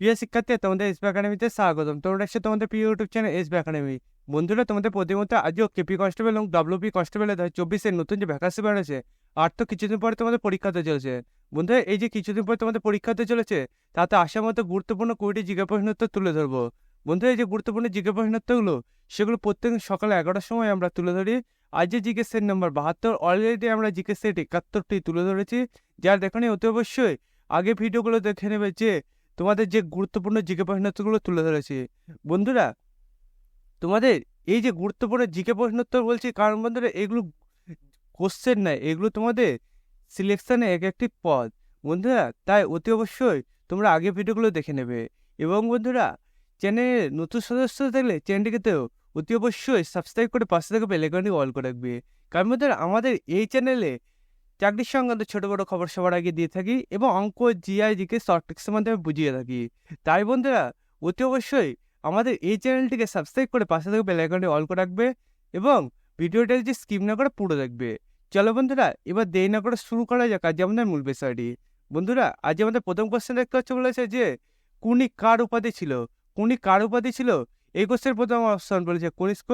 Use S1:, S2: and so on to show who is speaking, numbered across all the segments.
S1: প্রিয় শিক্ষার্থী তোমাদের এসবি একাডেমিতে স্বাগতম। তোমরা এসে তোমাদের প্রিয় ইউটিউব চ্যানেল এসবি একাডেমি বন্ধুরা, তোমাদের প্রতিমতো আজও কেপি কনস্টেবল এবং ডাব্লিউপি কনস্টেবল দু চব্বিশের নতুন যে ভ্যাকান্সি বেরোছে আর তো কিছুদিন পরে তোমাদের পরীক্ষা হতে চলেছে। বন্ধুরা, এই যে কিছুদিন পরে তোমাদের পরীক্ষা হতে চলেছে, তাতে আসার মতো গুরুত্বপূর্ণ কুড়িটি জিজ্ঞাসা প্রশ্ন উত্তর তুলে ধরবো। বন্ধুরা, এই যে গুরুত্বপূর্ণ জিজ্ঞাসা প্রশ্ন উত্তরগুলো সেগুলো প্রত্যেক সকালে এগারোটার সময় আমরা তুলে ধরি। আজ যে জিজ্ঞেস সেট নাম্বার বাহাত্তর অলরেডি আমরা জিজ্ঞেস সেট একাত্তরটি তুলে ধরেছি। যার দেখানি, অতি অবশ্যই আগে ভিডিওগুলো দেখে নেবে যে তোমাদের যে গুরুত্বপূর্ণ জিকে প্রশ্নোত্তরগুলো তুলে ধরেছি। বন্ধুরা, তোমাদের এই যে গুরুত্বপূর্ণ জিকে প্রশ্নোত্তর বলছি, কারণ বন্ধুরা, এগুলো কোশ্চেন নয়, এগুলো তোমাদের সিলেকশানে এক একটি পদ বন্ধুরা, তাই অতি অবশ্যই তোমরা আগে ভিডিওগুলো দেখে নেবে। এবং বন্ধুরা চ্যানেলের নতুন সদস্য থাকলে চ্যানেলটিকেতেও অতি অবশ্যই সাবস্ক্রাইব করে পাশে থেকে বেলেকনটি অল করে রাখবে। কারণ বন্ধুরা, আমাদের এই চ্যানেলে চাকরির সংক্রান্ত ছোট বড় খবর সবার আগে দিয়ে থাকি এবং অঙ্ক জিআই জিকে শর্ট টেক্সের মাধ্যমে বুঝিয়ে থাকি। তাই বন্ধুরা, অতি অবশ্যই আমাদের এই চ্যানেলটিকে সাবস্ক্রাইব করে পাশে থেকে বেল আইকনটি অল করে রাখবে এবং ভিডিওটা যে স্কিপ না করে পুরো দেখবে। চলো বন্ধুরা, এবার দেরি না করে শুরু করা যাক আজ আমাদের মূল বিষয়টি। বন্ধুরা, আজ আমাদের প্রথম কোশ্চেন দেখতে হচ্ছে বলেছে যে, কুনি কার উপাধি ছিল? কুনি কার উপাধি ছিল? এই কোশ্চেন প্রথম অপশন বলেছে কনিষ্ক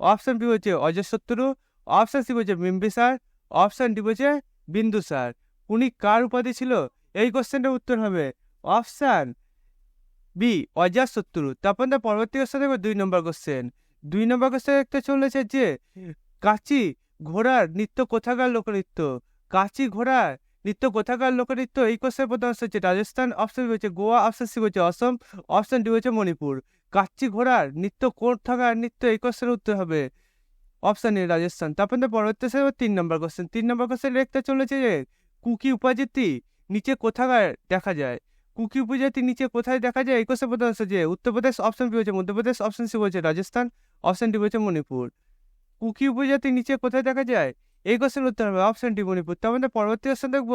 S1: অপশন বি হচ্ছে অজশত্রু অপশন সি বলছে বিম্বিসার অপশন ডি বলছে বিন্দুসার উনি কার উপাধি ছিল? এই কোশ্চেনটার উত্তর হবে অপশান বি অজাতশত্রু তারপর তার পরবর্তী কোশ্চেন দেখবে দুই নম্বর কোশ্চেন দুই নম্বর কোশ্চেন একটা চলেছে যে, কাচি ঘোড়ার নৃত্য কোথাকার লোকনৃত্য? কাচি ঘোড়ার নৃত্য কোথাকার লোকনৃত্য? এই কোশ্চেন প্রথম অপশন হচ্ছে রাজস্থান। অপশন বি হচ্ছে গোয়া। অপশন সি হচ্ছে অসম। অপশন ডি হচ্ছে মণিপুর। কাচি ঘোড়ার নৃত্য কোথাকার নৃত্য? এই কোশ্চেনের উত্তর হবে অপশন এ রাজস্থান। তারপর পরবর্তী সে তিন নম্বর কোশ্চেন তিন নম্বর কোশ্চেন লিখতে চলেছে যে, কুকি উপজাতি নিচে কোথাকার দেখা যায়? কুকি উপজাতি নিচে কোথায় দেখা যায়? প্রথম হচ্ছে যে উত্তরপ্রদেশ অপশন বি হচ্ছে মধ্যপ্রদেশ অপশন সি হচ্ছে রাজস্থান অপশন ডি হচ্ছে মণিপুর। কুকি উপজাতি নিচে কোথায় দেখা যায়? এই কোশ্চেন উত্তর হবে অপশন ডি মণিপুর। তার মধ্যে পরবর্তী কোশ্চেন দেখব।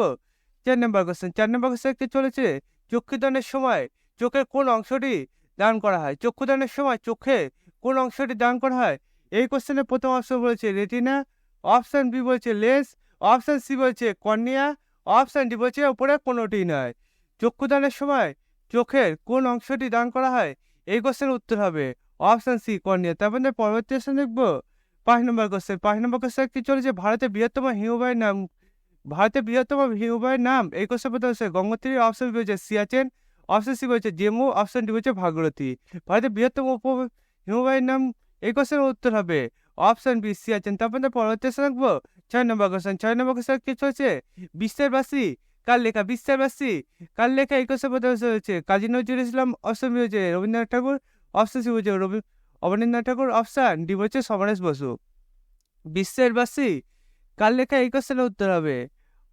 S1: চার নম্বর কোশ্চেন চার নম্বর কোশ্চেন দেখতে চলেছে, চক্ষুদানের সময় চোখের কোন অংশটি দান করা হয়? চক্ষুদানের সময় চোখে কোন অংশটি দান করা হয়? এই কোশ্চেনের প্রথম অপশন বলেছে রেটিনা অপশান বি বলছে লেন্স অপশান সি বলছে কর্নিয়া অপশন ডি বলছে ওপরে কোনোটি নয়। চক্ষুদানের সময় চোখের কোন অংশটি দান করা হয়? এই কোশ্চেনের উত্তর হবে অপশন সি কর্নিয়া তারপর পরবর্তী কোশ্চেন দেখব। পাঁচ নম্বর কোশ্চেন পাঁচ নম্বর কোশ্চেন একটি চলেছে? ভারতের বৃহত্তম হিমবাহের নাম, ভারতের বৃহত্তম হিমবাহের নাম। এই কোশ্চেন প্রথম হচ্ছে গঙ্গোত্রী অপশন বি হচ্ছে সিয়াচেন অপশন সি বলছে জেমু অপশন ডি হচ্ছে ভাগীরথী। ভারতের বৃহত্তম উপ হিমবাহের নাম এই কোশ্চেনের উত্তর হবে অপশন বি আছেন। তারপর পরবর্তী রাখব। ছয় নম্বর কোশ্চেন, ছয় নম্বর কোশ্চেন কি চলছে? বিশ্বেরবাসী কার লেখা? বিশ্বেরবাসী কার লেখা এই কোশ্চেন প্রথম হচ্ছে কাজী নজরুল ইসলাম, অপশন বি হচ্ছে রবীন্দ্রনাথ ঠাকুর, অপশন সি হচ্ছে রবি অবনীন্দ্রনাথ ঠাকুর, অপশন ডি হচ্ছে সমরেশ বসু। বিশ্বেরবাসী কার লেখা এই কোশ্চেনের উত্তর হবে?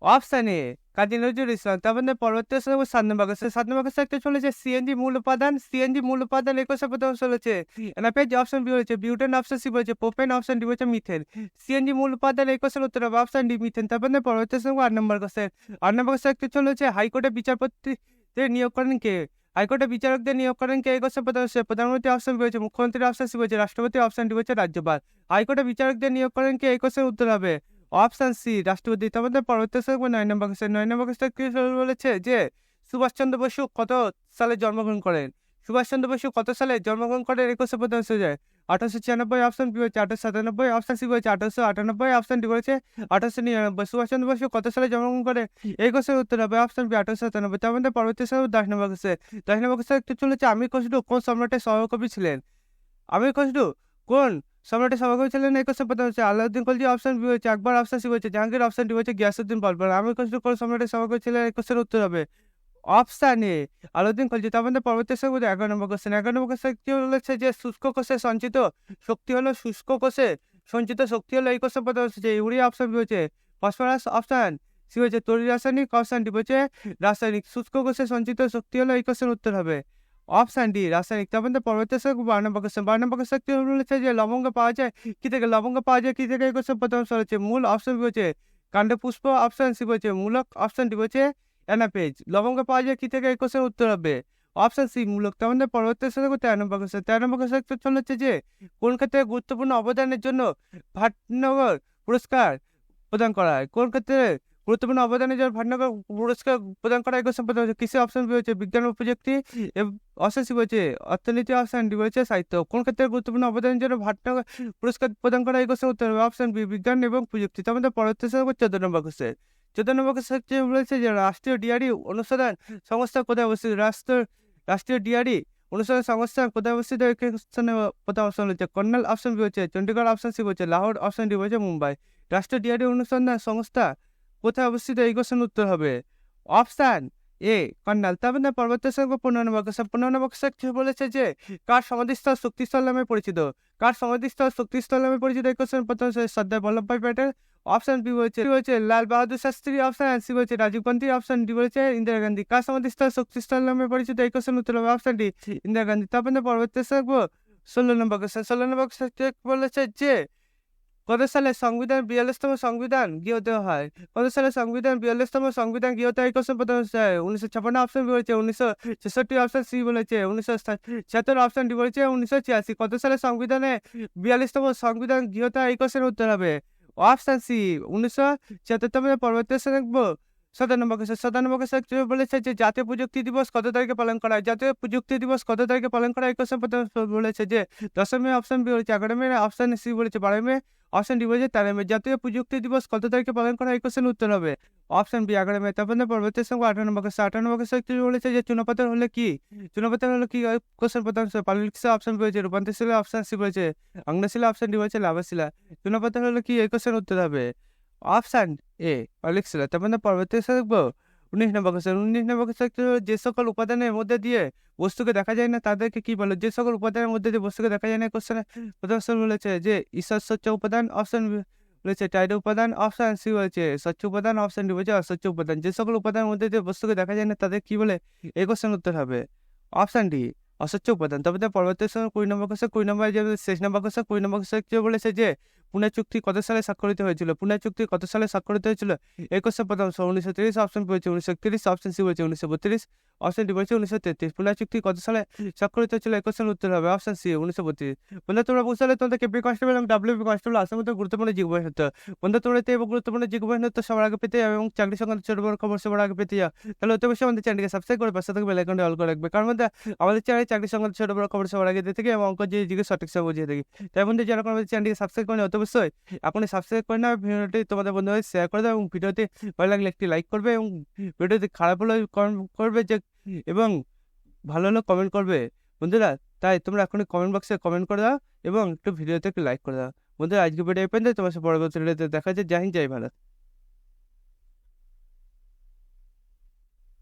S1: Option A Kazi Nazrul Islam. তারপর পরবর্তী সাত নম্বর কোশ্চেন সাত নম্বর কোশ্চেন একটা চলেছে সিএনজি মূল উপাদান। সিএনজি মূল উপাদান এই কোশ্চেন প্রথম চলেছে এনাপেজ অপশন বি হয়েছে বিউটেন অপশন সি বলেছে পোপেন অপশন ডি হচ্ছে মিথেন সিএনজি মূল উপাদান এই কোশ্চেন উত্তর হবে অপশন ডি মিথেন তারপর পরবর্তী সঙ্গে আট নম্বর কোশ্চেন আট নম্বর কোশ্চেন একটা চলেছে হাইকোর্টের বিচারপতি নিয়োগ করেন কে? হাইকোর্টের বিচারকদের নিয়োগ করেন কে? এই কোশ্চেন প্রথম প্রধানমন্ত্রী অপশন বি হচ্ছে মুখ্যমন্ত্রী অপশন সি বলছে রাষ্ট্রপতি অপশন ডি হচ্ছে রাজ্যপাল। হাইকোর্টের বিচারকদের নিয়োগ করেন কে? এই কোশ্চেন উত্তর হবে অপশন সি রাষ্ট্রপতি তারপরে পরবর্তী সঙ্গে নয় নম্বর কোশ্চেন নয় নম্বর কোশ্চেন কি বলেছে যে সুভাষচন্দ্র বসু কত সালে জন্মগ্রহণ করেন? সুভাষচন্দ্র বসু কত সালে জন্মগ্রহণ করেন? একুশে প্রধান যায় আঠারোশো ছিয়ানব্বই অপশন বি হচ্ছে আঠারোশো সাতানব্বই অপশন সি হচ্ছে আঠারোশো আটানব্বই অপশন ডি হচ্ছে আঠারোশো নিরানব্বই। সুভাষচন্দ্র বসু কত সালে জন্মগ্রহণ করে এই কোশ্চেন উত্তর হবে অপশন বি আঠারোশো সাতানব্বই। তার মধ্যে পরবর্তী সময় দশ নম্বর কোশ্চেন দশ নম্বর কোশ্চেন একটু চলেছে আমি কষ্ট কোন সম্রাটের সহকবি ছিলেন? আমি কষ্ট কোন সম্রাটের সভাকবি ছিলেন কোশ্চেন প্রথম হচ্ছে। আলাউদ্দিন খলজি অপশন বি হচ্ছে আকবর অপশন সি হচ্ছে জাহাঙ্গীর অপশন ডি হচ্ছে গিয়াসুদ্দিন বালবার আমি কষ্ট কোন সম্রাটের সভাকবি ছিলেন, এই কোশ্চেন উত্তর হবে অপশান এ আলাউদ্দিন খলজি তার মধ্যে পরবর্তী সঙ্গে এগারো নম্বর কোশ্চেন এগারো নম্বর কোশ্চেন কি বলেছে যে শুষ্ক কোষে সঞ্চিত শক্তি হলো শুষ্ক কোষে সঞ্চিত শক্তি হলো, এই কোশ্চেন প্রথম হচ্ছে ইউরিয়া অপশন বি হচ্ছে ফসফরাস অপশান সি হচ্ছে তরি রাসায়নিক অপশান ডি হচ্ছে রাসায়নিক। শুষ্ক কোষে সঞ্চিত শক্তি হলো, এই কোশ্চেন উত্তর হবে। অপশান ডি রাসায়নিক মধ্যে পরবর্তী বারো নম্বর কোশ্চেন বারো নম্বর কোশ্চেন বলেছে যে লবঙ্গ পাওয়া যায়, কি থেকে লবঙ্গ পাওয়া যায়, কি থেকে এই কোশ্চেন প্রথম হচ্ছে। মূল অপশন বি হচ্ছে কাণ্ড পুষ্প অপশন সি হচ্ছে মূলক অপশন ডি হচ্ছে অ্যানাপেজ লবঙ্গ পাওয়া যায়, কি থেকে এই কোশ্চেন উত্তর হবে। অপশন সি মূলক তার মধ্যে পরবর্তী সঙ্গে তেরো নম্বর কোশ্চেন তেরো নম্বর কোশ্চেন হচ্ছে যে কোন ক্ষেত্রে গুরুত্বপূর্ণ অবদানের জন্য ভাটনগর পুরস্কার প্রদান করা হয়। কোন ক্ষেত্রে গুরুত্বপূর্ণ অবদানের জন্য ভাটনগর পুরস্কার প্রদান করা কোশ্চেন প্রথম হচ্ছে কৃষি অপশন বি হচ্ছে বিজ্ঞান ও প্রযুক্তি সি হচ্ছে অর্থনীতি অপশন ডি হচ্ছে সাহিত্য। কোন ক্ষেত্রে গুরুত্বপূর্ণ অবদানের জন্য ভাটনগর পুরস্কার প্রদান করা এই কোশ্চেন উত্তর হবে অপশন বি বিজ্ঞান এবং প্রযুক্তি। তার মধ্যে পরবর্তী চোদ্দ নম্বর কোশ্চেন চোদ্দ নম্বর কোশ্চেন বলেছে যে রাষ্ট্রীয় ডিআরডি অনুসন্ধান সংস্থা কোথায় অবস্থিত? রাষ্ট্র, রাষ্ট্রীয় ডিআরডি অনুসন্ধান সংস্থা কোথায় অবস্থিত? কোশ্চেনে প্রথম অপশন হচ্ছে কর্নাল অপশন বি হচ্ছে চণ্ডীগড় অপশন সি হচ্ছে লাহোর অপশন ডি হচ্ছে মুম্বাই। রাষ্ট্রীয় ডিআরডি অনুসন্ধান সংস্থা কোথায় অবস্থিত? এই কোশ্চেন উত্তর হবে অপশান এ কর্নাল তার মধ্যে পরবর্তী সঙ্গে পনেরো নম্বর কোশ্চেন পনেরো বলেছে যে, কার সমাধিস্থল শক্তিস্থল নামে পরিচিত? কার সমাধিস্থল শক্তিস্থল নামে পরিচিত? এই কোশ্চেন প্রথম সর্দার বল্লভভাই প্যাটেল। অপশন বি হচ্ছে বি হচ্ছে? লাল বাহাদুর শাস্ত্রী অপশন সি হচ্ছে রাজীব গান্ধী অপশন ডি হচ্ছে ইন্দিরা গান্ধী। কার সমাধিস্থল শক্তিস্থল নামে পরিচিত? এই কোশ্চেন উত্তর হবে অপশন ডি ইন্দিরা গান্ধী। তারপর পরবর্তী থাকব ষোলো নম্বর কোশ্চেন ষোলো নম্বর কোশ্চেন বলেছে যে কত সালে সংবিধান বিয়াল্লিশতম সংবিধান গৃহীত হয়? কত সালে সংবিধান বিয়াল্লিশতম সংবিধান গৃহীত হয়? কোশ্চেন প্রথম উনিশশো ছাপ্পান্ন অপশন বি বলেছে, উনিশশো ছেষট্টি অপশন সি বলেছে, উনিশশো ছিয়াত্তর অপশন ডি বলেছে, উনিশশো ছিয়াশি। কত সালে সংবিধানে বিয়াল্লিশতম সংবিধান গৃহীত হয়? এই কোশ্চেন উত্তর হবে অপশন সি উনিশশো ছিয়াত্তর পরবর্তী দেখব। সাতানব্বই কোশ্চেন সাতানব্বই কোশ্চেন বলেছে যে জাতীয় প্রযুক্তি দিবস কত তারিখে পালন করা হয়? জাতীয় প্রযুক্তি দিবস কত তারিখে পালন করা হয়? কোশ্চেন প্রথম বলেছে যে দশম অপশন বি বলেছে এগারো মে অপশন সি বলেছে বারো মে অপশন ডি বলেছে তেরো মে জাতীয় প্রযুক্তি দিবস কত তারিখে পালন করা হয় কোশ্চেন উত্তর হবে। অপশন বি এগারো মে তারপর পরবর্তী সঙ্গে কোশ্চেন আঠারো নম্বর কোশ্চেন বলেছে যে চুনাপাথর হলে কি? চুনাপাথর হলে কি কোশ্চেন প্রথম পাললিক অপশন বলেছে, রূপান্তরশীলা অপশন সি বলেছে অগ্নশিলা অপশন ডি বলেছে, লাভাশিলা। চুনাপাথর হলে কি? এই কোশ্চেন উত্তর হবে। অপশন এ পাললিক শিলা। তারপর পরবর্তী দেখব। উনিশ নম্বর কোশ্চেন উনিশ নম্বর কোশ্চেন যে সকল উপাদানের মধ্যে দিয়ে বস্তুকে দেখা যায় না, তাদেরকে কি বলে? যে সকল উপাদানের মধ্যে দিয়ে বস্তুকে দেখা যায় না কোশ্চেনে প্রথম অপশন বলেছে যে ঈশ্বর স্বচ্ছ উপাদান অপশন বলেছে টাইড উপাদান অপশন সি বলেছে স্বচ্ছ উপাদান অপশন ডি বলেছে অস্বচ্ছ উপাদান। যে সকল উপাদানের মধ্যে দিয়ে বস্তুকে দেখা যায় না, তাদের কি বলে? এই কোশ্চেন উত্তর হবে। অপশন ডি অস্বচ্ছ উপাদান। তবে পরবর্তী সময় কুড়ি নম্বর কোশ্চেন কুড়ি নম্বর শেষ নম্বর কোশ্চেন কুড়ি নম্বর কোশ্চেন বলেছে যে পুনে চুক্তি কত সালে স্বাক্ষরিত হয়েছিল? পুনে চুক্তি কত সালে স্বাক্ষরিত হয়েছিল? এই কোশ্চেন প্রথম উনিশশো তিরিশ অপশন পেয়েছে উনিশশো তিরিশ অপশন সি বলেছে উনিশশো বত্রিশ অপশন ডি বলেছে উনিশশো তেত্রিশ। পুনে চুক্তি কত সালে স্বাক্ষরিত হয়েছিল? এই কোশ্চেন উত্তর হবে অপশন সি উনিশশো বত্রিশ। বন্ধু, তোমরা বুঝতে তোমাদের কেপি কনস্টেবল এবং ডাব্লিউপি কনস্টেবল আসার মতো গুরুত্বপূর্ণ জীবন সত্য বন্ধু, তোমরা এতে এবং গুরুত্বপূর্ণ সত্য সবার আগে পেতে এবং চাকরি সংক্রান্ত ছোট বড় খবর সবার আগে পেতে যাও। তাহলে অতি অবশ্যই আমাদের চ্যানেলকে সাবস্ক্রাইব করে পাশে থেকে বেল আইকনটি অল করে রাখবে। কারণ মধ্যে আমাদের চ্যানেলে চাকরি সংক্রান্ত ছোট বড় খবর সবার আগে দিয়ে থেকে এবং অঙ্ক যে জিজ্ঞেস সঠিক সব বুঝিয়ে থাকি। তাই বন্ধু, যারা আমাদের চ্যানেলকে সাবস্ক্রাইব করেন, অতি অবশ্যই। আপনি সাবস্ক্রাইব করে নেবে ভিডিওটি তোমাদের বন্ধুদের শেয়ার করে দেবে এবং ভিডিওটি ভালো লাগলে একটি লাইক করবে এবং ভিডিওটি খারাপ হলে কমেন্ট করবে যে এবং ভালো হলে কমেন্ট করবে। বন্ধুরা, তাই তোমরা এখনই কমেন্ট বক্সে কমেন্ট করে দাও এবং একটু ভিডিওতে একটু লাইক করে দাও। বন্ধুরা আজকে ভিডিও পেন তোমার সাথে পরবর্তী ভিডিওতে দেখা যায় জাহিন জয় ভারত।